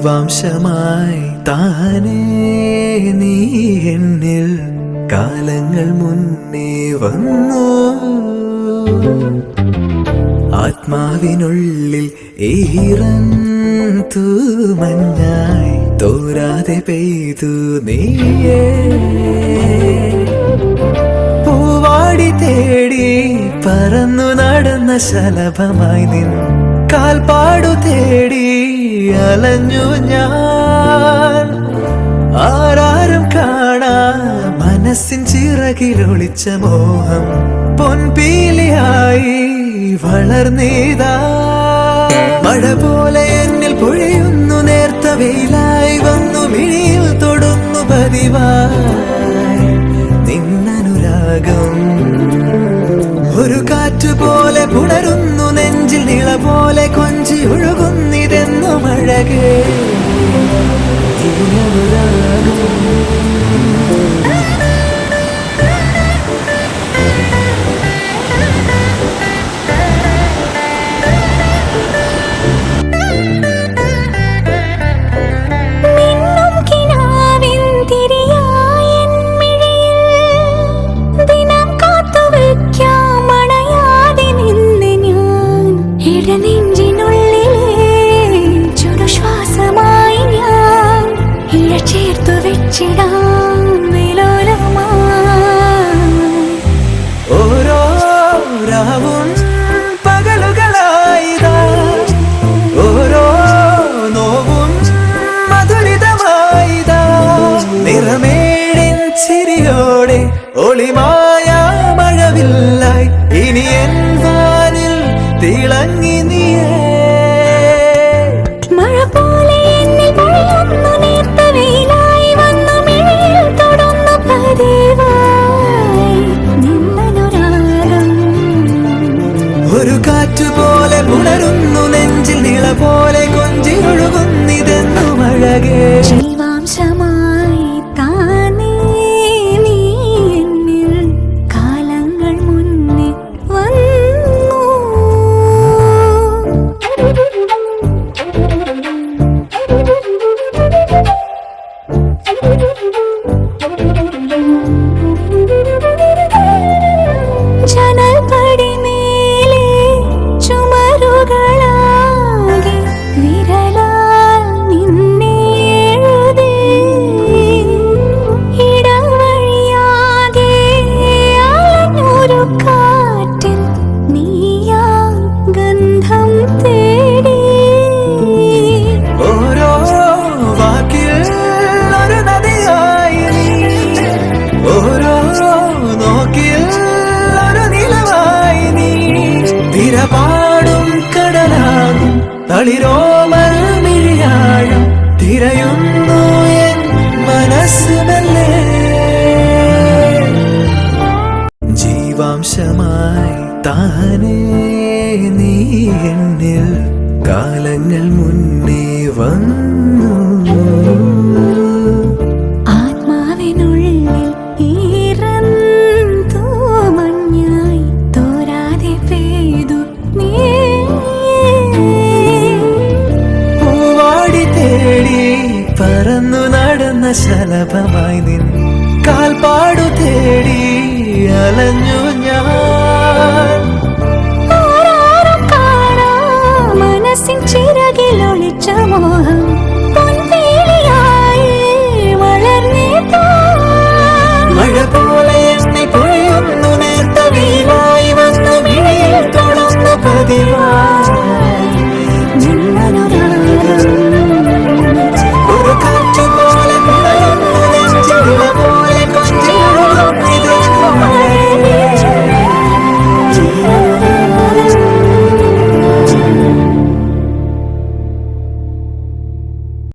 ജീവാംശമായി താനേ നീ എന്നിൽ കാലങ്ങൾ മുന്നേ വന്നു. ആത്മാവിനുള്ളിൽ ഈറൻ തൂമഞ്ഞായി തോരാതെ പെയ്തു നീയേ. പൂവാടി തേടി പറന്നു നടന്ന ശലഭമായി നിൻ കാൽപ്പാടു തേടി അലഞ്ഞു ഞാൻ. ആരാരും കാണാ മനസ്സിൻ ചിറകിലൊളിച്ച മോഹം. പൊൻപീലിയായി വളർന്നീതാ. മഴ പോലെ എന്നിൽ പൊഴിയുന്നു നേർത്ത വെയിലായി വന്നു മിഴിയിൽ തൊടുന്നു പതിവായി പോലെ കൊഞ്ചി ഒഴുകുന്നിതെന്നു മഴകേ ഈ നിറമേഴിൻ ചിരിയോടെ ഒളിമായ മഴവില്ലായി ഇനി എൻ വാനിൽ തിളങ്ങി നീയേ. മഴ പോലെ എന്നിൽ പൊഴിയുന്നു നേർത്ത വെയിലായി വന്നു മിഴിയിൽ തൊടുന്നു പതിവായി നിന്നനുരാഗം. ഒരു കാറ്റ് പോലെ പുണരുന്നു നെഞ്ചിൽ നിള പോലെ കൊഞ്ചി ഒഴുകുന്നിതെന്നു മഴകേ തിരയുന്നു എൻ മനസ്സുമല്ലേ ജീവാംശമായി താനേ നീ എന്നിൽ കാലങ്ങൾ മുന്നേ വന്നു. കടന്ന ശലഭമായി നിൻ കാൽപാടു തേടി അലഞ്ഞു ഞാൻ. മനസ്സിൻ ചിറകിലൊളിച്ച മോഹം